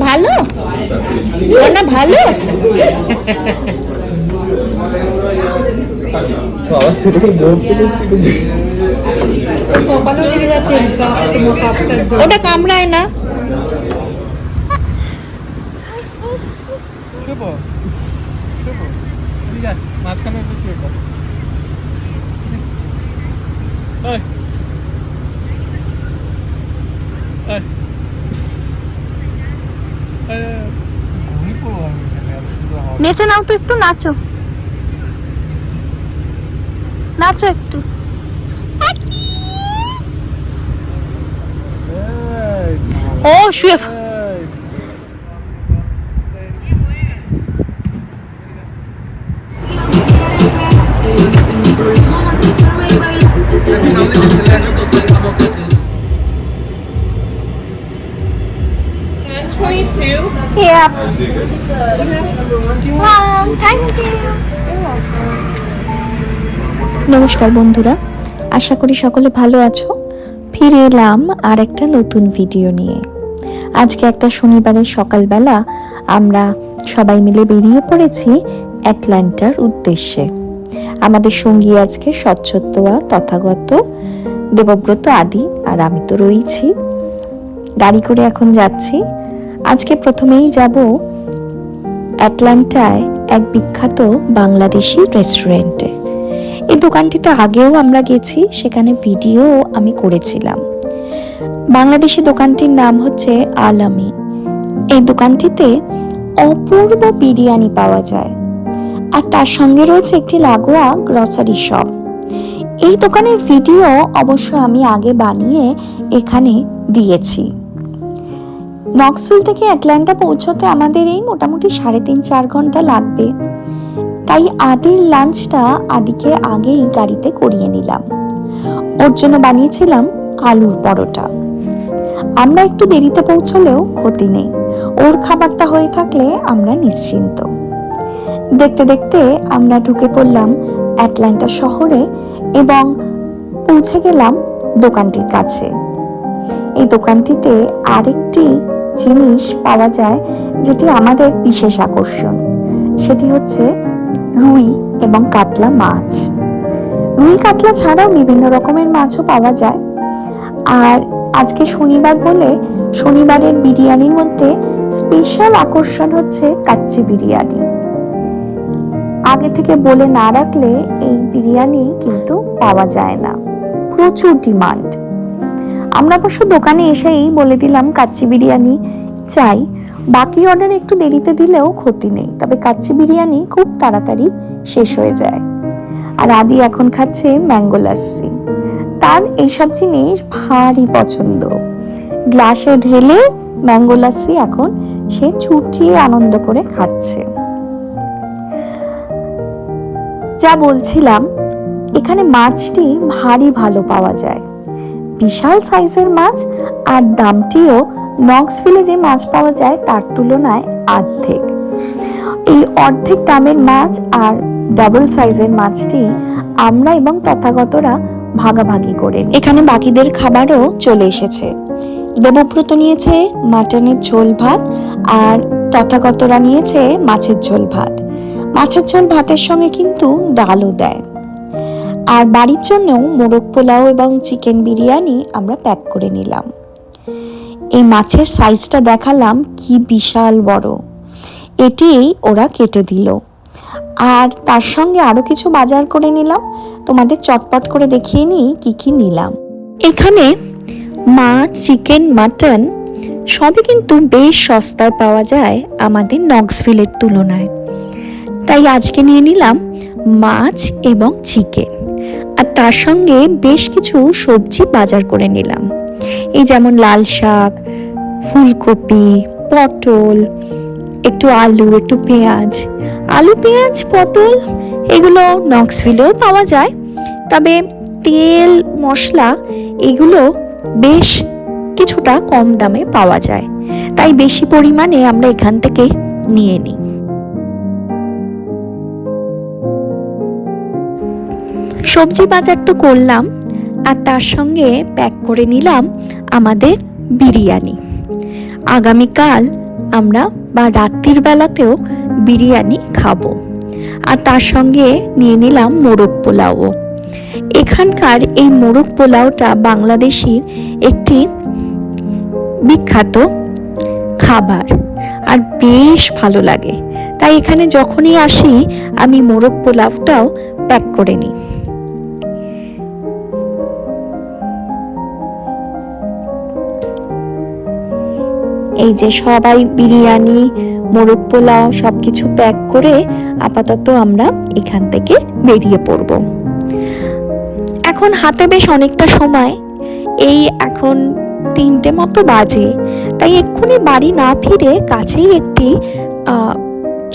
ভালো? না ভালো। ওটা কামড়ায় না। মাঝখানে শুয়ে পড় ওই ওই ঘুমিয়ে পড়ব আমি এখানে এত নেচে নাও তো একটু নাচো। নাচো একটু। ও শুয়ে এই। Yeah. Wow, thank you. নমস্কার বন্ধুরা আশা করি সকলে ভালো আছো ফিরে এলাম আর একটা নতুন ভিডিও নিয়ে আজকে একটা শনিবারের সকালবেলা আমরা সবাই মিলে বেরিয়ে পড়েছি অ্যাটলান্টার উদ্দেশ্যে আমাদের সঙ্গী আজকে স্বচ্ছতোয়া তথাগত দেবব্রত আদি আর আমি তো রয়েছি গাড়ি করে এখন যাচ্ছি আজকে প্রথমেই যাব অ্যাটলান্টায় এক বিখ্যাত বাংলাদেশি রেস্টুরেন্টে। এই দোকানটিতে আগেও আমরা গেছি, সেখানে ভিডিও আমি করেছিলাম। বাংলাদেশি দোকানটির নাম হচ্ছে আলামি। এই দোকানটিতে অপূর্ব বিরিয়ানি পাওয়া যায়। আর তার সঙ্গে রয়েছে একটি লাগোয়া গ্রসারি শপ এই দোকানের ভিডিও অবশ্য আমি আগে বানিয়ে এখানে দিয়েছি। নক্সভিল থেকে অ্যাটলান্টা পৌঁছতে আমাদের এই মোটামুটি সাড়ে তিন, চার ঘণ্টা লাগবে। তাই আদির লাঞ্চটা আদিকে আগেই গাড়িতে করিয়ে নিলাম। ওর জন্য বানিয়েছিলাম আলুর পরোটা। আমরা একটু দেরিতে পৌঁছলেও ক্ষতি নেই। ওর খাবারটা হয়ে থাকলে আমরা নিশ্চিন্ত। দেখতে দেখতে আমরা ঢুকে পড়লাম অ্যাটলান্টা শহরে এবং পৌঁছে গেলাম দোকানটির কাছে। এই দোকানটিতে আরেকটি জিনিস পাওয়া যায় যেটি আমাদের বিশেষ আকর্ষণ। সেটি হচ্ছে রুই এবং কাতলা মাছ। রুই কাতলা ছাড়াও বিভিন্ন রকমের মাছও পাওয়া যায়। আর আজকে শনিবার বলে শনিবারের বিরিয়ানির মধ্যে স্পেশাল আকর্ষণ হচ্ছে কাচ্চি বিরিয়ানি। আগে থেকে বলে না রাখলে এই বিরিয়ানি কিন্তু পাওয়া যায় না। প্রচুর ডিমান্ড। আমরা অবশ্য দোকানে এসেই বলে দিলাম কাচ্চি বিরিয়ানি চাই। বাকি অর্ডার একটু দেরিতে দিলেও ক্ষতি নেই, তবে কাচ্চি বিরিয়ানি খুব তাড়াতাড়ি শেষ হয়ে যায়। আর আদি এখন খাচ্ছে ম্যাঙ্গো লাস্সি তার এইসব জিনিস ভারী পছন্দ। গ্লাসে ঢেলে ম্যাঙ্গো লাস্সি এখন সে চুটিয়ে আনন্দ করে খাচ্ছে। যা বলছিলাম, এখানে মাছটি ভারী ভালো পাওয়া যায়। বিশাল সাইজের মাছ আর দামটিও নক্সভিলে যে মাছ পাওয়া যায় তার তুলনায় অর্ধেক এই অর্ধেক দামের মাছ আর ডাবল সাইজের মাছটি আমরা এবং তথাগতরা ভাগাভাগি করে এখানে বাকিদের খাবারও চলে এসেছে। দেবব্রত নিয়েছে মাটনের ঝোল ভাত আর তথাগতরা নিয়েছে মাছের ঝোল ভাত। মাছের ঝোল ভাতের সঙ্গে কিন্তু ডালও দেয়। আর বাড়ির জন্যও মোরগ পোলাও এবং চিকেন বিরিয়ানি আমরা প্যাক করে নিলাম। এই মাছের সাইজটা দেখালাম কি বিশাল বড়। এটি ওরা কেটে দিল। আর তার সঙ্গে আরও কিছু বাজার করে নিলাম। তোমাদের চটপট করে দেখিয়ে নিই কি কি নিলাম। এখানে মাছ, চিকেন, মাটন সবই কিন্তু বেশ সস্তায় পাওয়া যায় আমাদের নক্সভিলের তুলনায়। তাই আজকে নিয়ে নিলাম মাছ এবং চিকেন। আর তার সঙ্গে বেশ কিছু সবজি বাজার করে নিলাম। এই যেমন লাল শাক, ফুলকপি, পটল, একটু আলু, একটু পেঁয়াজ। আলু, পেঁয়াজ, পটল, এগুলো নক্সভিলেও পাওয়া যায়। তবে তেল, মশলা, এগুলো বেশ কিছুটা কম দামে পাওয়া যায়। তাই বেশি পরিমাণে আমরা এখান থেকে নিয়ে নিই। সবজি বাজার তো করলাম, আর তার সঙ্গে প্যাক করে নিলাম আমাদের বিরিয়ানি। আগামীকাল আমরা বা রাত্রির বেলাতেও বিরিয়ানি খাব। আর তার সঙ্গে নিয়ে নিলাম মোরগ পোলাও। এখানকার এই মোরগ পোলাওটা বাংলাদেশির একটি বিখ্যাত খাবার, আর বেশ ভালো লাগে। তাই এখানে যখনই আসি, আমি মোরগ পোলাওটাও প্যাক করে নিই। এই যে সবাই বিরিয়ানি, মোরগ পোলাও সব কিছু প্যাক করে আপাতত আমরা এখান থেকে বেরিয়ে পড়ব। এখন হাতে বেশ অনেকটা সময়। এই এখন তিনটে মতো বাজে। তাই এক্ষুনি বাড়ি না ফিরে কাছেই একটি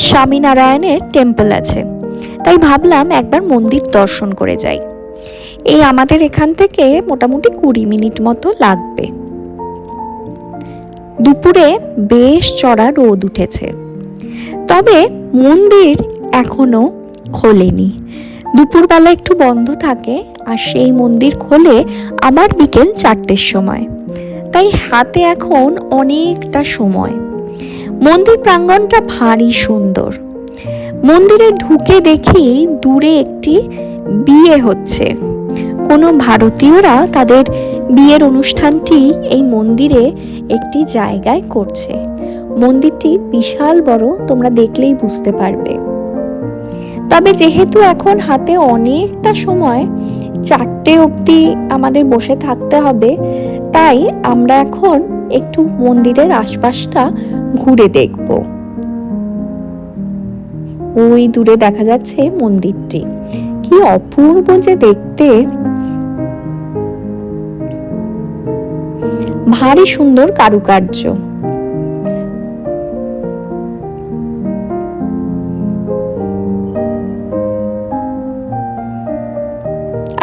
স্বামীনারায়ণের টেম্পল আছে। তাই ভাবলাম একবার মন্দির দর্শন করে যাই। এই আমাদের এখান থেকে মোটামুটি কুড়ি মিনিট মতো লাগবে। দুপুরে বেশ চড়া রোদ উঠেছে। তবে মন্দির এখনও খোলেনি। দুপুরবেলা একটু বন্ধ থাকে আর সেই মন্দির খোলে আবার বিকেল চারটের সময়। তাই হাতে এখন অনেকটা সময়। মন্দির প্রাঙ্গণটা ভারী সুন্দর। মন্দিরে ঢুকে দেখি দূরে একটি বিয়ে হচ্ছে। কোনো ভারতীয়রা তাদের বিয়ের অনুষ্ঠানটি এই মন্দিরে একটি জায়গায় করছে। মন্দিরটি বিশাল বড়, তোমরা দেখলেই বুঝতে পারবে। তবে যেহেতু এখন হাতে অনেকটা সময়, চারটে অবধি আমাদের বসে থাকতে হবে, তাই আমরা এখন একটু মন্দিরের আশপাশটা ঘুরে দেখব। ওই দূরে দেখা যাচ্ছে মন্দিরটি। কি অপূর্ব যে দেখতে! ভারী সুন্দর কারুকার্য।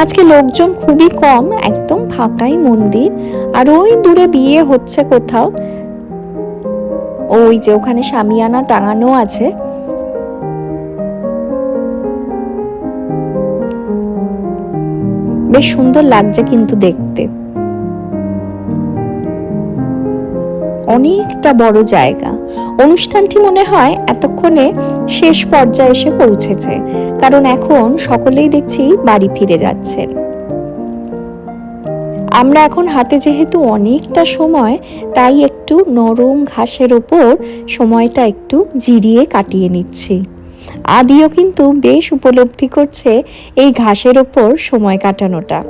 আজকে লোকজন খুবই কম, একদম ফাঁকাই মন্দির। আর ওই দূরে বিয়ে হচ্ছে কোথাও, ওই যে ওখানে সামিয়ানা টাঙানো আছে। বেশ সুন্দর লাগছে কিন্তু দেখতে। অনেকটা বড় জায়গা। অনুষ্ঠানটি মনে হয় এতক্ষণে শেষ পর্যায়ে এসে পৌঁছেছে, কারণ এখন সকলেই দেখছি বাড়ি ফিরে যাচ্ছেন। আমরা এখন হাতে যেহেতু অনেকটা সময়, তাই একটু নরম ঘাসের ওপর সময়টা একটু জিরিয়ে কাটিয়ে নিচ্ছি। আদিও কিন্তু বেশ উপলব্ধি করছে এই ঘাসের ওপর সময় কাটানোটা।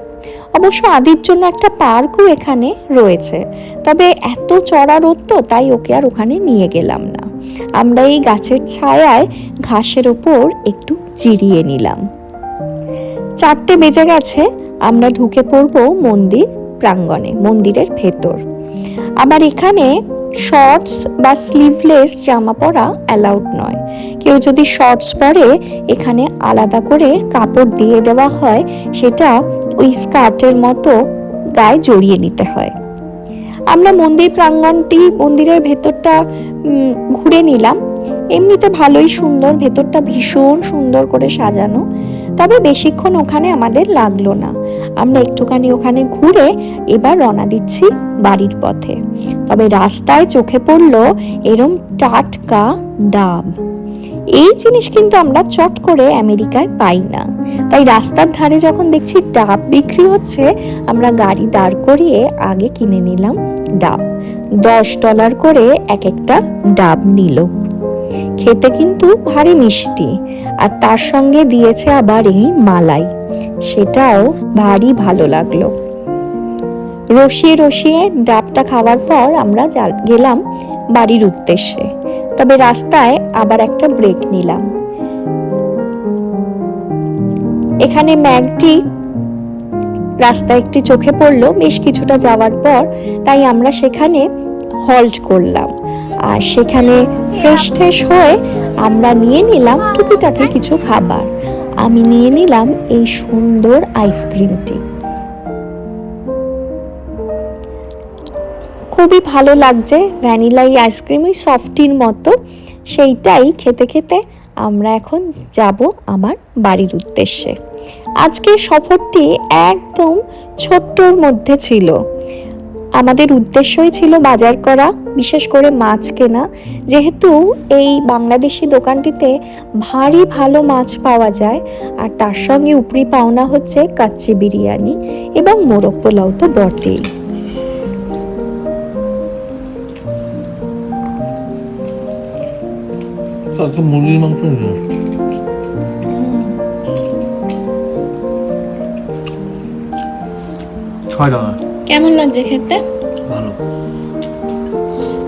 অবশ্য আদির জন্য একটা পার্কও এখানে রয়েছে। তবে এত চড়া রোদ তো, তাই ওকে আর ওখানে নিয়ে গেলাম না। আমরা এই গাছের ছায়ায় ঘাসের ওপর একটু চিরিয়ে নিলাম। চারটে বেজে গেছে, আমরা ঢুকে পড়ব মন্দির প্রাঙ্গণে, মন্দিরের ভেতর। আবার এখানে শর্টস বা স্লিভলেস জামা পরা অ্যালাউড নয়। কেউ যদি শর্টস পরে এখানে আলাদা করে কাপড় দিয়ে দেওয়া হয়, সেটা ওই স্কার্টের মতো গায়ে জড়িয়ে নিতে হয়। আমরা মন্দির প্রাঙ্গণটি মন্দিরের ভেতরটা ঘুরে নিলাম। এমনিতে ভালোই সুন্দর, ভেতরটা ভীষণ সুন্দর করে সাজানো। তবে বেশিক্ষণ ওখানে আমাদের লাগল না। আমরা একটুখানি ওখানে ঘুরে এবার রওনা দিচ্ছি বাড়ির পথে। তবে রাস্তায় চোখে পড়ল এরম টাটকা ডাব। এই জিনিস কিন্তু আমরা চট করে আমেরিকায় পাই না। তাই রাস্তার ধারে যখন দেখছি ডাব বিক্রি হচ্ছে, আমরা গাড়ি দাঁড় করিয়ে আগে কিনে নিলাম ডাব। দশ ডলার করে এক একটা ডাব নিল। খেতে কিন্তু ভারী মিষ্টি। আর তার সঙ্গে দিয়েছে আবার এই মালাই। সেটাও ভারী ভালো লাগল। রসিয়ে রসিয়ে ডাবটা খাওয়ার পর আমরা গেলাম বাড়ির উদ্দেশ্যে। তবে রাস্তায় আবার একটা ব্রেক নিলাম। এখানে ম্যাগটি রাস্তায় একটি চোখে পড়ল, বেশ কিছুটা যাওয়ার পর, তাই আমরা সেখানে হল্ট করলাম। আর সেখানে ফ্রেশ ট্রেশ হয়ে আমরা নিয়ে নিলাম টুকিটাকি কিছু খাবার। আমি নিয়ে নিলাম এই সুন্দর আইসক্রিমটি খুবই ভালো লাগছে ভ্যানিলা এই আইসক্রিম ওই সফটির মতো। সেইটাই খেতে খেতে আমরা এখন যাব আমার বাড়ির উদ্দেশ্যে। আজকের সফরটি একদম ছোট্টর মধ্যে ছিল। আমাদের উদ্দেশ্যই ছিল বাজার করা বিশেষ করে মাছ কেনা। যেহেতু এই বাংলাদেশি দোকানটিতে ভারী ভালো মাছ পাওয়া যায় আর তার সঙ্গে উপরি পাওনা হচ্ছে কাচ্চি বিরিয়ানি এবং মোরগ পোলাও তো বটেই। কালকে মুরগির মাংস ছয় টাকা। কেমন লাগছে খেতে? ভালো।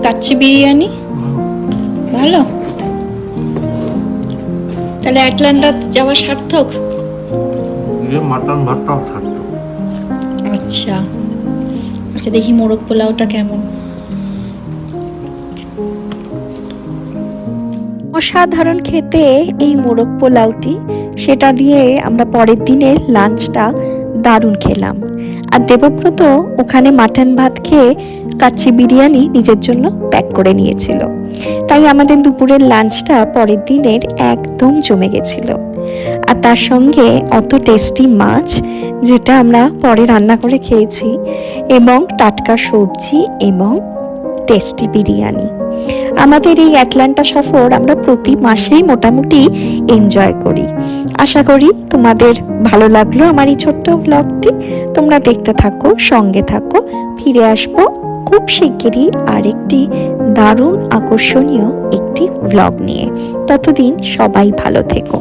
কাচ্চি বিরিয়ানি? ভালো। তাহলে অ্যাটলান্টা যাওয়া সার্থক? মাটন ভাতটাও থাকতো আচ্ছা। আচ্ছা দেখি মোরগ পোলাওটা কেমন? অসাধারণ খেতে এই মোরগ পোলাওটি। সেটা দিয়ে আমরা পরের দিনের লাঞ্চটা দারুণ খেলাম। আর দেবব্রত ওখানে মাটন ভাত খেয়ে কাচ্চি বিরিয়ানি নিজের জন্য প্যাক করে নিয়েছিল। তাই আমাদের দুপুরের লাঞ্চটা পরের দিনের একদম জমে গেছিল। আর তার সঙ্গে অত টেস্টি মাছ, যেটা আমরা পরে রান্না করে খেয়েছি, এবং টাটকা সবজি, এবং টেস্টি বিরিয়ানি। আমাদের এই অ্যাটলান্টা সফর আমরা প্রতি মাসেই মোটামুটি এনজয় করি। আশা করি তোমাদের ভালো লাগল আমার এই ছোট্ট ব্লগটি তোমরা দেখতে থাকো, সঙ্গে থাকো। ফিরে আসব খুব শিগগিরই আরেকটি দারুণ আকর্ষণীয় একটি ব্লগ নিয়ে। ততদিন সবাই ভালো থেকো।